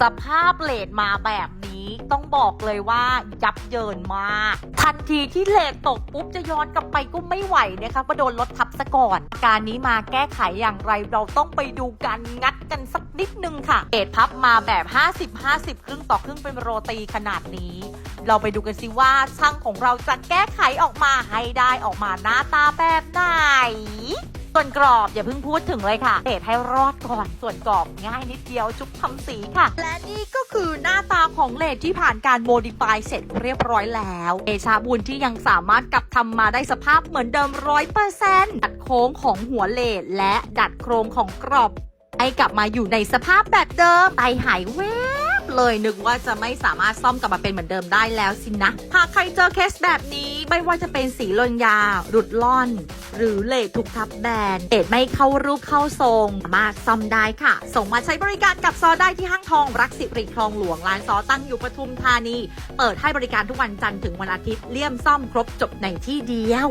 สภาพเลดมาแบบนี้ต้องบอกเลยว่ายับเยินมาก ทันทีที่เลดตกปุ๊บจะย้อนกลับไปก็ไม่ไหวนะคะก็โดนรถทับซะก่อน การนี้มาแก้ไขอย่างไรเราต้องไปดูกันงัดกันสักนิดนึงค่ะเลดพับมาแบบ 50-50 ครึ่งต่อครึ่งเป็นโรตีขนาดนี้ เราไปดูกันสิว่าช่างของเราจะแก้ไขออกมาให้ได้ออกมาหน้าตาแบบไหน ส่วนกรอบอย่าเพิ่งพูดถึงเลยค่ะเดทให้รอดก่อนส่วนกรอบง่ายนิดเดียวจุ๊บทำสีค่ะ และนี่ก็คือหน้าตาของเลดที่ผ่านการโมดิฟายเสร็จเรียบร้อยแล้วเอชาบุญที่ยังสามารถกลับทำมาได้สภาพเหมือนเดิมร้อยเปอร์เซ็นต์ดัดโค้งของหัวเลดและดัดโครงของกรอบให้กลับมาอยู่ในสภาพแบบเดิมไตหายแวบเลยนึกว่าจะไม่สามารถซ่อมกลับมาเป็นเหมือนเดิมได้แล้วสินะหากใครเจอเคสแบบนี้ไม่ว่าจะเป็นสีลนยา หลุดล่อน หรือเลทถูกทับแบนเลทไม่เข้ารูปเข้าทรง มากซ่อมได้ค่ะ ส่งมาใช้บริการกับซอได้ที่ห้างทองรักสิริคลองหลวงร้านซอตั้งอยู่ปทุมธานี เปิดให้บริการทุกวันจันทร์ถึงวันอาทิตย์เลี่ยมซ่อมครบจบในที่เดียว